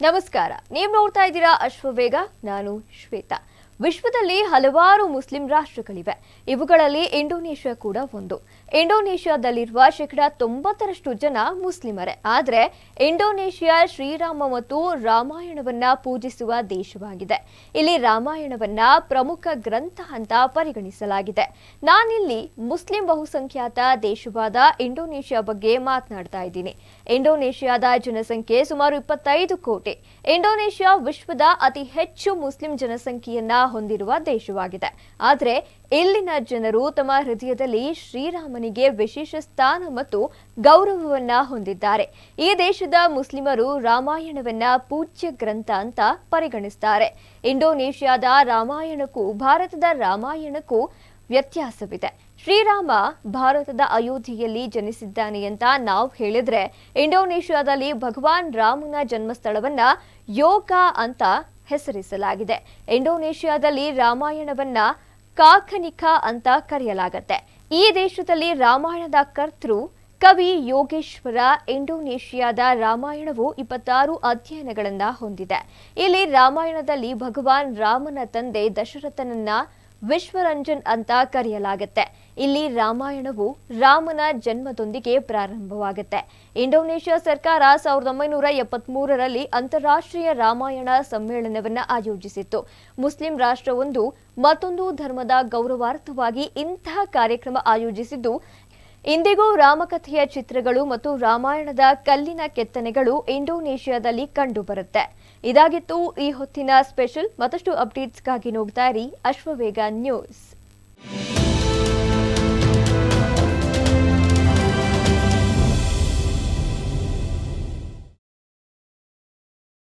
ನಮಸ್ಕಾರ. ನೀವು ನೋಡ್ತಾ ಇದ್ದೀರಾ ಅಶ್ವವೇಗ ನಾನು ಶ್ವೇತಾ. ವಿಶ್ವದಲ್ಲಿ ಹಲವಾರು ಮುಸ್ಲಿಂ ರಾಷ್ಟ್ರಗಳಿವೆ. ಇವುಗಳಲ್ಲಿ ಇಂಡೋನೇಷ್ಯಾ ಕೂಡ ಒಂದು. ಇಂಡೋನೇಷ್ಯಾದಲ್ಲಿರುವ ಶೇಕಡಾ ತೊಂಬತ್ತರಷ್ಟು ಜನ ಮುಸ್ಲಿಮರೇ. ಆದರೆ ಇಂಡೋನೇಷ್ಯಾ, ಶ್ರೀರಾಮ ಮತ್ತು ರಾಮಾಯಣವನ್ನ ಪೂಜಿಸುವ ದೇಶವಾಗಿದೆ. ಇಲ್ಲಿ ರಾಮಾಯಣವನ್ನ ಪ್ರಮುಖ ಗ್ರಂಥ ಅಂತ ಪರಿಗಣಿಸಲಾಗಿದೆ. ನಾನಿಲ್ಲಿ ಮುಸ್ಲಿಂ ಬಹುಸಂಖ್ಯಾತ ದೇಶವಾದ ಇಂಡೋನೇಷ್ಯಾ ಬಗ್ಗೆ ಮಾತನಾಡ್ತಾ ಇದ್ದೀನಿ. ಇಂಡೋನೇಷ್ಯಾದ ಜನಸಂಖ್ಯೆ ಸುಮಾರು ಇಪ್ಪತ್ತೈದು ಕೋಟಿ. ಇಂಡೋನೇಷ್ಯಾ ವಿಶ್ವದ ಅತಿ ಹೆಚ್ಚು ಮುಸ್ಲಿಂ ಜನಸಂಖ್ಯೆಯನ್ನ ಹೊಂದಿರುವ ದೇಶವಾಗಿದೆ. ಆದರೆ ಇಲ್ಲಿನ ಜನರು ತಮ್ಮ ಹೃದಯದಲ್ಲಿ ಶ್ರೀರಾಮನಿಗೆ ವಿಶೇಷ ಸ್ಥಾನ ಮತ್ತು ಗೌರವವನ್ನ ಹೊಂದಿದ್ದಾರೆ. ಈ ದೇಶದ ಮುಸ್ಲಿಮರು ರಾಮಾಯಣವನ್ನ ಪೂಜ್ಯ ಗ್ರಂಥ ಅಂತ ಪರಿಗಣಿಸ್ತಾರೆ. ಇಂಡೋನೇಷ್ಯಾದ ರಾಮಾಯಣಕ್ಕೂ ಭಾರತದ ರಾಮಾಯಣಕ್ಕೂ ವ್ಯತ್ಯಾಸವಿದೆ. ಶ್ರೀರಾಮ ಭಾರತದ ಅಯೋಧ್ಯೆಯಲ್ಲಿ ಜನಿಸಿದ್ದಾನೆ ಅಂತ ನಾವು ಹೇಳಿದ್ರೆ ಇಂಡೋನೇಷ್ಯಾದಲ್ಲಿ ಭಗವಾನ್ ರಾಮನ ಜನ್ಮಸ್ಥಳವನ್ನ ಯೋಗ ಅಂತ ಹೆಸರಿಸಲಾಗಿದೆ. ಇಂಡೋನೇಷ್ಯಾದಲ್ಲಿ ರಾಮಾಯಣವನ್ನ ಕಾಖನಿಕ ಅಂತ ಕರೆಯಲಾಗತ್ತೆ. ಈ ದೇಶದಲ್ಲಿ ರಾಮಾಯಣದ ಕರ್ತೃ ಕವಿ ಯೋಗೇಶ್ವರ ಇಂಡೋನೇಷ್ಯಾದ ರಾಮಾಯಣವು ಇಪ್ಪತ್ತಾರು ಅಧ್ಯಯನಗಳನ್ನು ಹೊಂದಿದೆ. ಇಲ್ಲಿ ರಾಮಾಯಣದಲ್ಲಿ ಭಗವಾನ್ ರಾಮನ ತಂದೆ ದಶರಥನನ್ನ ವಿಶ್ವರಂಜನ್ ಅಂತ ಕರೆಯಲಾಗುತ್ತೆ. ಇಲ್ಲಿ ರಾಮಾಯಣವು ರಾಮನ ಜನ್ಮದೊಂದಿಗೆ ಪ್ರಾರಂಭವಾಗುತ್ತೆ. ಇಂಡೋನೇಷ್ಯಾ ಸರ್ಕಾರ ಸಾವಿರದ ಒಂಬೈನೂರ ಎಪ್ಪತ್ಮೂರರಲ್ಲಿ ಅಂತಾರಾಷ್ಟ್ರೀಯ ರಾಮಾಯಣ ಸಮ್ಮೇಳನವನ್ನು ಆಯೋಜಿಸಿತ್ತು. ಮುಸ್ಲಿಂ ರಾಷ್ಟ್ರವೊಂದು ಮತ್ತೊಂದು ಧರ್ಮದ ಗೌರವಾರ್ಥವಾಗಿ ಇಂತಹ ಕಾರ್ಯಕ್ರಮ ಆಯೋಜಿಸಿದ್ದು ಇಂದಿಗೂ ರಾಮಕಥೆಯ ಚಿತ್ರಗಳು ಮತ್ತು ರಾಮಾಯಣದ ಕಲ್ಲಿನ ಕೆತ್ತನೆಗಳು ಇಂಡೋನೇಷ್ಯಾದಲ್ಲಿ ಕಂಡುಬರುತ್ತೆ. ಇದಾಗಿತ್ತು ಈ ಹೊತ್ತಿನ ಸ್ಪೆಷಲ್ ಮತ್ತಷ್ಟು ಅಪ್ಡೇಟ್ಸ್ಗಾಗಿ ನೋಡ್ತಾ ಇರಿ ಅಶ್ವವೇಗ ನ್ಯೂಸ್.